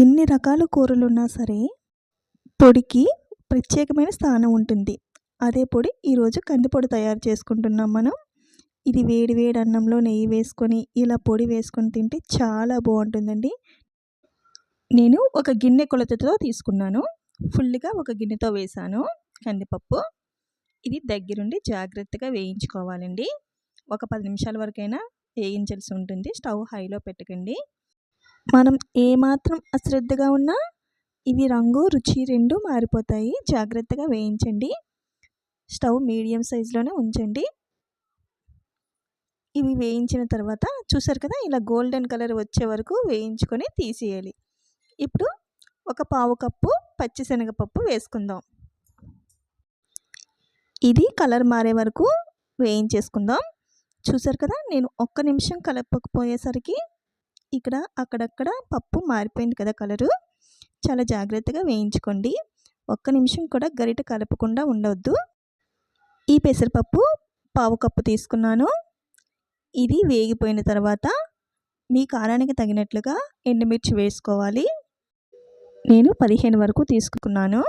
ఎన్ని రకాల కూరలు ఉన్నా సరే పొడికి ప్రత్యేకమైన స్థానం ఉంటుంది. అదే పొడి ఈరోజు కందిపొడి తయారు చేసుకుంటున్నాం మనం. ఇది వేడి వేడి అన్నంలో నెయ్యి వేసుకొని ఇలా పొడి వేసుకొని తింటే చాలా బాగుంటుందండి. నేను ఒక గిన్నె కొలతతో తీసుకున్నాను. ఫుల్గా ఒక గిన్నెతో వేసాను కందిపప్పు. ఇది దగ్గరుండి జాగ్రత్తగా వేయించుకోవాలండి. ఒక పది నిమిషాల వరకైనా వేయించాల్సి ఉంటుంది. స్టవ్ హైలో పెట్టకండి. మనం ఏమాత్రం అశ్రద్ధగా ఉన్నా ఇవి రంగు రుచి రెండు మారిపోతాయి. జాగ్రత్తగా వేయించండి. స్టవ్ మీడియం సైజులోనే ఉంచండి. ఇవి వేయించిన తర్వాత చూసారు కదా ఇలా గోల్డెన్ కలర్ వచ్చే వరకు వేయించుకొని తీసేయాలి. ఇప్పుడు ఒక పావు కప్పు పచ్చిశనగపప్పు వేసుకుందాం. ఇది కలర్ మారే వరకు వేయించేసుకుందాం. చూసారు కదా నేను ఒక్క నిమిషం కలపకపోయేసరికి ఇక్కడ అక్కడక్కడ పప్పు మారిపోయింది కదా కలరు. చాలా జాగ్రత్తగా వేయించుకోండి. ఒక్క నిమిషం కూడా గరిట కలపకుండా ఉండవద్దు ఈ పెసరపప్పు పావు కప్పు తీసుకున్నాను. ఇది వేగిపోయిన తర్వాత మీ కారానికి తగినట్లుగా ఎండుమిర్చి వేసుకోవాలి. నేను పదిహేను వరకు తీసుకున్నాను.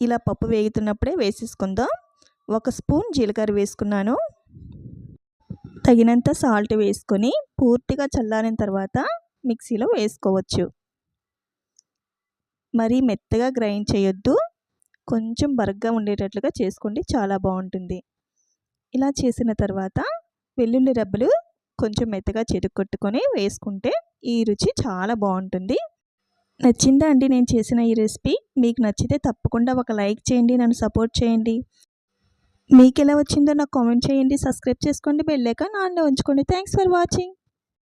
ఇలా పప్పు వేగుతున్నప్పుడే వేసేసుకుందాం. ఒక స్పూన్ జీలకర్ర వేసుకున్నాను. తగినంత సాల్ట్ వేసుకొని పూర్తిగా చల్లారిన తర్వాత మిక్సీలో వేసుకోవచ్చు. మరీ మెత్తగా గ్రైండ్ చేయొద్దు. కొంచెం బరగ్గా ఉండేటట్లుగా చేసుకోండి చాలా బాగుంటుంది. ఇలా చేసిన తర్వాత వెల్లుల్లి రబ్బలు కొంచెం మెత్తగా చెరుకొట్టుకొని వేసుకుంటే ఈ రుచి చాలా బాగుంటుంది. నచ్చిందా అండి నేను చేసిన ఈ రెసిపీ? మీకు నచ్చితే తప్పకుండా ఒక లైక్ చేయండి నన్ను సపోర్ట్ చేయండి. మీకు ఎలా వచ్చిందో నాకు కామెంట్ చేయండి సబ్స్క్రైబ్ చేసుకోండి బెల్ ఐకాన్ ఆన్లో ఉంచుకోండి. Thanks for watching